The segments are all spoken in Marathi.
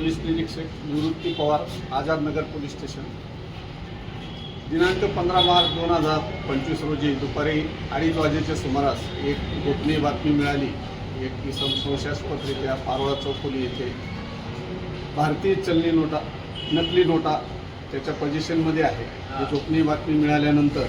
पोलीस निरीक्षक निवृत्ती पवार आझादनगर पोलीस स्टेशन. दिनांक पंधरा मार्च दोन हजार पंचवीस रोजी दुपारी अडीच वाजेच्या सुमारास एक गोपनीय बातमी मिळाली. एक इसम संशयास्पदरित्या पारोळा चौफुली येथे भारतीय चलनी नोटा नकली नोटा त्याच्या पोझिशनमध्ये आहे. ही गोपनीय बातमी मिळाल्यानंतर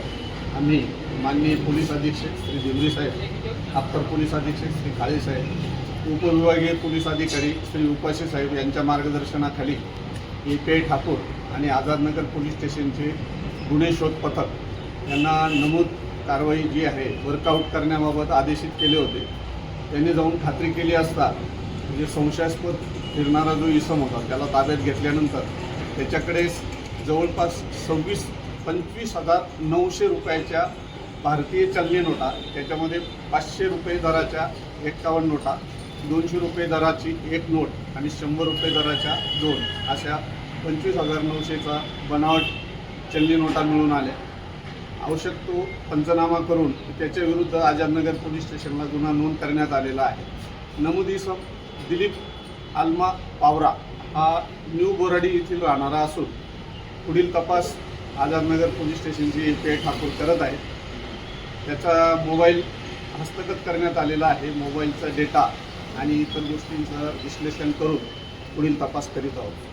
आम्ही माननीय पोलीस अधीक्षक श्री दिमरी साहेब अप्पर पोलीस अधीक्षक श्री काळे साहेब उपविभागीय पोलीस अधिकारी श्री उपाशी साहेब यांच्या मार्गदर्शनाखाली ए पी आय ठाकूर आणि आझादनगर पोलीस स्टेशनचे गुन्हे शोध पथक यांना नमूद कारवाई जी आहे वर्कआउट करण्याबाबत आदेशित केले होते. त्यांनी जाऊन खात्री केली असता म्हणजे संशयास्पद फिरणारा जो इसम होता त्याला ताब्यात घेतल्यानंतर त्याच्याकडे जवळपास सव्वीस पंचवीस हजार नऊशे रुपयाच्या भारतीय चलनी नोटा त्याच्यामध्ये पाचशे रुपये दराच्या एक्कावन्न नोटा दोनशे रुपये दराची एक नोट आणि शंभर रुपये दराच्या दोन अशा पंचवीस हजार नऊशेचा बनावट चलनी नोटा मिळून आल्या. आवश्यक तो पंचनामा करून त्याच्या विरुद्ध आझादनगर पोलीस स्टेशनला गुन्हा नोंद करण्यात आलेला आहे. नमूद दिलीप आल्मा पावरा हा न्यू बोराडी येथील राहणारा असून पुढील तपास आझादनगर पोलीस स्टेशनची ए पी. आय ठाकूर करत आहे त्याचा मोबाईल हस्तगत करण्यात आलेला आहे. मोबाईलचा डेटा आणि इतर गोष्टींचं विश्लेषण करून पुढील तपास करीत आहोत.